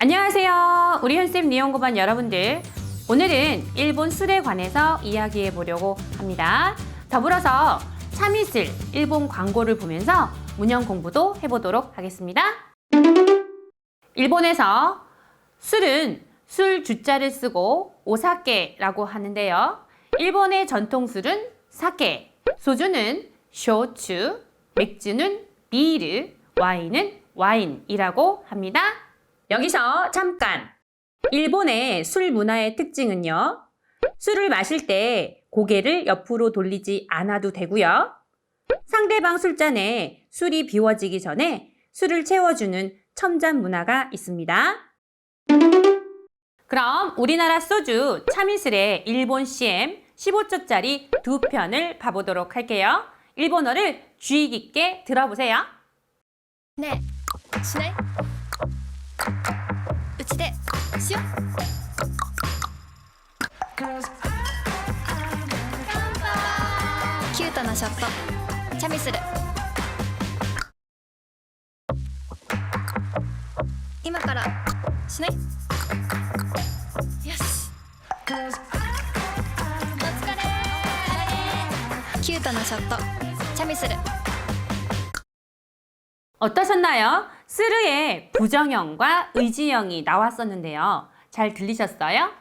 안녕하세요. 우리 현쌤 니온고반 여러분들. 오늘은 일본 술에 관해서 이야기해 보려고 합니다. 더불어서 참이슬 일본 광고를 보면서 문형 공부도 해보도록 하겠습니다. 일본에서 술은 술 주자를 쓰고 오사케라고 하는데요. 일본의 전통 술은 사케, 소주는 쇼츠, 맥주는 비르, 와인은 와인이라고 합니다. 여기서 잠깐! 일본의 술 문화의 특징은요. 술을 마실 때 고개를 옆으로 돌리지 않아도 되고요. 상대방 술잔에 술이 비워지기 전에 술을 채워주는 첨잔 문화가 있습니다. 그럼 우리나라 소주 참이슬의 일본 CM 15초짜리 두 편을 봐보도록 할게요. 일본어를 주의 깊게 들어보세요. 네, 시네. ようキュートなショットチャミスル今からしないよしお疲れキュートなショットチャミスル 어떠셨나요? 스르의 부정형과 의지형이 나왔었는데요. 잘 들리셨어요?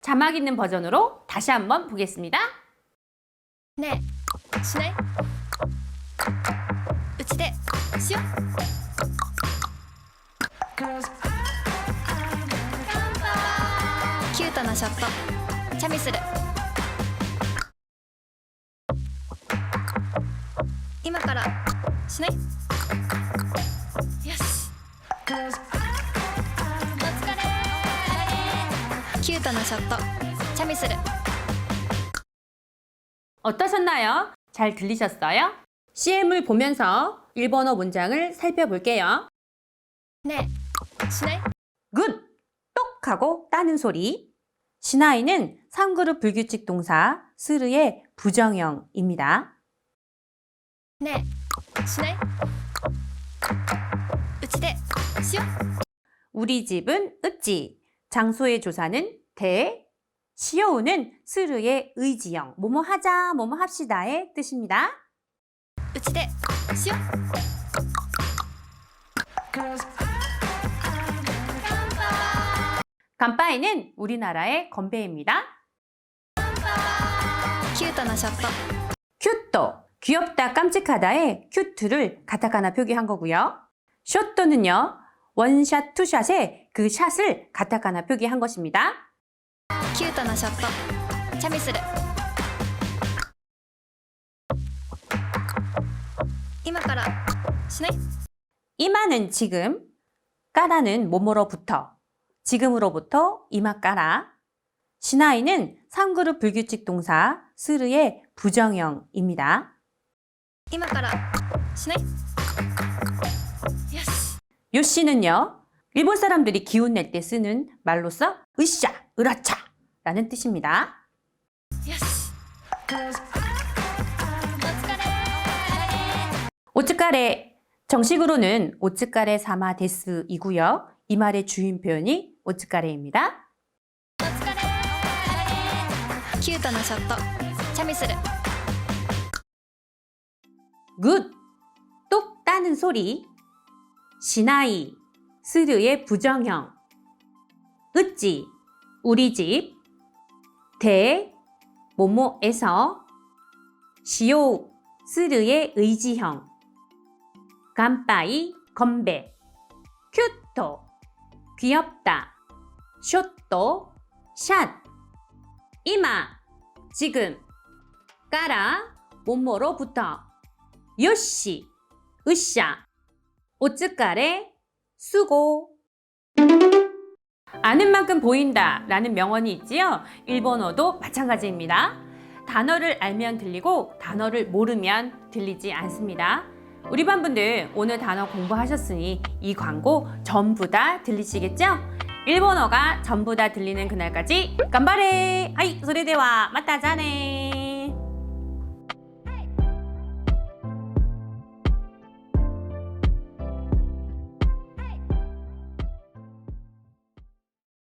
자막 있는 버전으로 다시 한번 보겠습니다. ねえしないうちでしようキュートなショットチャミスル今からしない キュートなショットチャミスル 어떠셨나요? 잘 들리셨어요? CM을 보면서 일본어 문장을 살펴볼게요. ねえしない 굿! 똑 하고 따는 소리. 시나이는 3그룹 불규칙 동사 스르의 부정형입니다. ねえしないうちでしよう 우리 집은 읍지. 장소의 조사는 대, 시어우는 스르의 의지형, 뭐뭐 하자, 뭐뭐 합시다의 뜻입니다. 으치대, 시오. 간빠이는 우리나라의 건배입니다. 큐토나 셔터. 큐토, 귀엽다, 깜찍하다의 큐트를 가타카나 표기한 거고요. 쇼토는요, 원샷, 투샷의 그 샷을 가타카나 표기한 것입니다. キュートなショットチャミスル今からしない 이마는 지금, 까라는 뭐뭐로부터, 지금으로부터 이마 까라. 시나이는 3그룹 불규칙 동사 스르의 부정형입니다. 今からしないよし 요시는요, 일본 사람들이 기운 낼 때 쓰는 말로써 으쌰, 으라차 라는 뜻입니다. 오츠카레 정식으로는 오츠카레 사마 데스이고요. 이 말의 주인 표현이 오츠카레입니다. 큐타나 샷도 참이스르 굿! 똑 따는 소리 시나이 스르의 부정형 으찌 우리 집 대, 모모에서. 시오, 스르의 의지형. 간빠이, 건배. 큐토, 귀엽다. 쇼또, 샷. 이마, 지금. 까라, 모모로부터. 요시, 으쌰, 오츠카레, 수고. 아는 만큼 보인다 라는 명언이 있지요. 일본어도 마찬가지입니다. 단어를 알면 들리고 단어를 모르면 들리지 않습니다. 우리 반분들 오늘 단어 공부하셨으니 이 광고 전부 다 들리시겠죠? 일본어가 전부 다 들리는 그날까지 간바레! 하이, 소리대와 맞다 자네!